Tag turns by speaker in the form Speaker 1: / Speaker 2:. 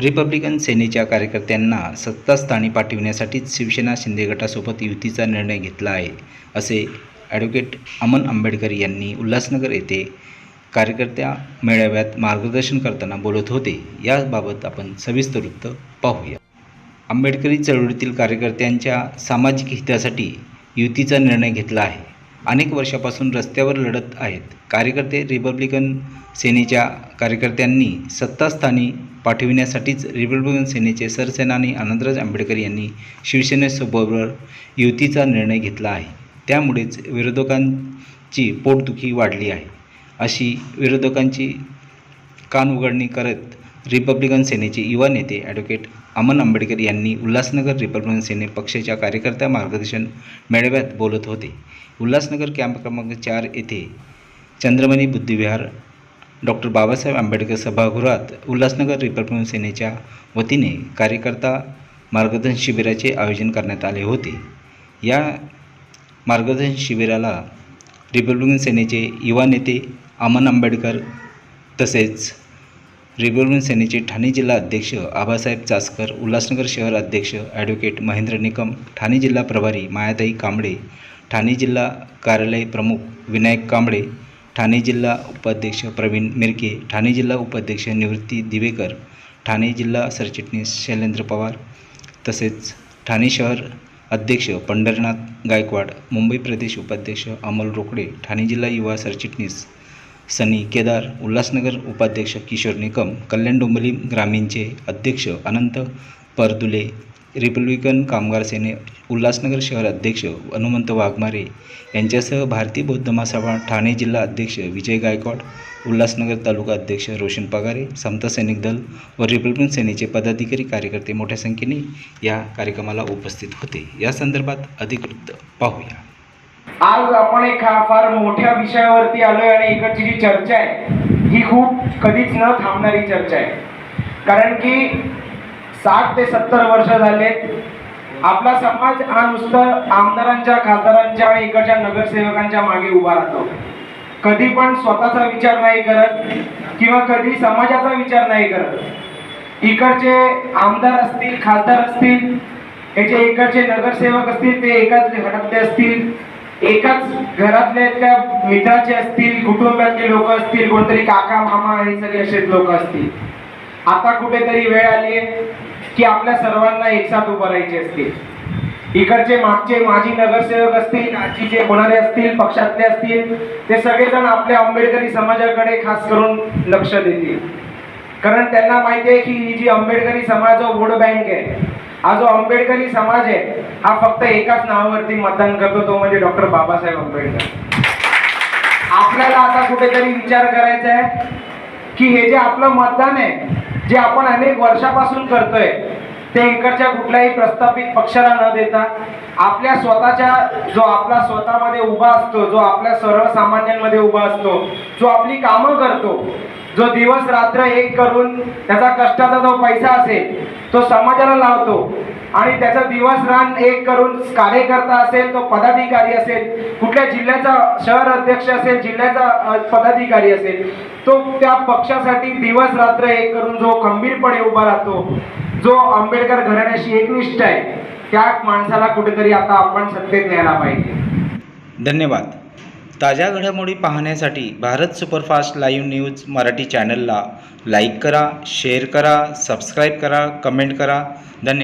Speaker 1: Republican सेनेच्या कार्यकर्त्यांना सत्तास्थानी पाठविण्यासाठीच शिवसेना शिंदे गटासोबत युतीचा निर्णय घेतला आहे असे ॲडव्होकेट अमन आंबेडकर यांनी उल्हासनगर येथे कार्यकर्त्या मेळाव्यात मार्गदर्शन करताना बोलत होते. याबाबत आपण सविस्तर वृत्त पाहूया. आंबेडकरी चळवळीतील कार्यकर्त्यांच्या सामाजिक हितासाठी युतीचा निर्णय घेतला आहे. अनेक वर्षापासून रस्त्यावर लढत आहेत. कार्यकर्ते रिपब्लिकन सेनेच्या कार्यकर्त्यांनी सत्तास्थानी पाठविण्यासाठीच रिपब्लिकन सेनेचे सरसेनानी आनंदराज आंबेडकर यांनी शिवसेनेसोबत युतीचा निर्णय घेतला आहे. त्यामुळेच विरोधकांची पोटदुखी वाढली आहे. अशी विरोधकांची कानउघडणी करत रिपब्लिकन सेनेचे युवा नेते ॲडव्होकेट अमन आंबेडकर यांनी उल्हासनगर रिपब्लिकन सेने पक्षाच्या कार्यकर्त्या मार्गदर्शन मेळाव्यात बोलत होते. उल्हासनगर कॅम्प क्रमांक चार येथे चंद्रमणी बुद्धिविहार डॉक्टर बाबासाहेब आंबेडकर सभागृहात उल्हासनगर रिपब्लिकन सेनेच्या वतीने कार्यकर्ता मार्गदर्शन शिबिराचे आयोजन करण्यात आले होते. या मार्गदर्शन शिबिराला रिपब्लिकन सेनेचे युवा नेते अमन आंबेडकर तसेच रिपब्लिकन सेनेचे ठाणे जिल्हा अध्यक्ष आबासाहेब चासकर उल्हासनगर शहर अध्यक्ष ॲडव्होकेट महेंद्र निकम ठाणे जिल्हा प्रभारी मायाताई कांबळे ठाणे जिल्हा कार्यालय प्रमुख विनायक कांबळे ठाणे जिल्हा उपाध्यक्ष प्रवीण मिरके ठाणे जिल्हा उपाध्यक्ष निवृत्ती दिवेकर ठाणे जिल्हा सरचिटणीस शैलेंद्र पवार तसेच ठाणे शहर अध्यक्ष पंढरनाथ गायकवाड मुंबई प्रदेश उपाध्यक्ष अमोल रोकडे ठाणे जिल्हा युवा सरचिटणीस सनी केदार उल्हासनगर उपाध्यक्ष किशोर निकम कल्याण डोंबली ग्रामीणचे अध्यक्ष अनंत परदुले रिपब्लिकन कामगार सेने उल्हासनगर शहर अध्यक्ष हनुमंत वाघमारे यांच्यासह भारतीय बौद्ध महासभा ठाणे जिल्हा अध्यक्ष विजय गायकवाड उल्हासनगर तालुका अध्यक्ष रोशन पगारे समता सैनिक दल व रिपब्लिकन सेनेचे पदाधिकारी कार्यकर्ते मोठ्या संख्येने या कार्यक्रमाला उपस्थित होते. या संदर्भात अधिकृत पाहूया.
Speaker 2: आज आपण एका फार मोठ्या विषयावरती आलोय आणि इकडची जी चर्चा आहे ही खूप कधीच न थांबणारी चर्चा आहे. कारण की साठ ते सत्तर वर्ष झालेत आपला समाज हा नुसतं आमदारांच्या खासदारांच्या आणि इकडच्या नगरसेवकांच्या मागे उभा राहतो. कधी पण स्वतःचा विचार नाही करत किंवा कधी समाजाचा विचार नाही करत. इकडचे आमदार असतील खासदार असतील याचे इकडचे नगरसेवक असतील ते एकाच घरातले असतील एकाच घरातले त्या मित्राचे असतील कुटुंबातले लोक असतील कोणतरी काका मामा हे सगळे असे लोक असतील. आता कुठेतरी वेळ आली आहे की आपल्या सर्वांना एकसाथ उभं राहायचे असतील. इकडचे मागचे माजी नगरसेवक असतील आजीचे होणारे असतील पक्षातले असतील ते सगळेजण आपल्या आंबेडकरी समाजाकडे खास करून लक्ष देतील. कारण त्यांना माहिती आहे की ही जी आंबेडकरी समाज वोट बँक आहे हा जो आंबेडकरी समाज आहे हा फक्त एकाच नावावरती मतदान करतो तो म्हणजे डॉक्टर बाबासाहेब आंबेडकर. आपल्याला आता कुठेतरी विचार करायचा आहे की हे जे आपलं मतदान आहे जे आपण अनेक वर्षापासून करतोय. ते इकडच्या कुठल्याही प्रस्थापित पक्षाला न देता आपल्या स्वतःच्या जो आपला स्वतःमध्ये उभा असतो जो आपल्या सर्वसामान्यांमध्ये उभा असतो जो आपली कामं करतो जो दिवस रात्र एक करून त्याचा कष्टाचा जो पैसा असेल तो समाजाला लावतो आणि त्याचा दिवस रान एक करून कार्यकर्ता असेल तो पदाधिकारी असेल कुठल्या जिल्ह्याचा शहर अध्यक्ष असेल जिल्ह्याचा पदाधिकारी असेल तो त्या पक्षासाठी दिवस रात्र एक करून जो खंबीरपणे उभा राहतो जो आंबेडकर घराण्याशी एकनिष्ठ आहे त्या माणसाला कुठेतरी आता आपण सत्तेत न्यायला पाहिजे.
Speaker 1: धन्यवाद. ताज्या घडामोडी पाहण्यासाठी Bharat superfast live news Marathi चॅनलला लाईक करा शेअर करा सबस्क्राईब करा कमेंट करा. धन्यवाद.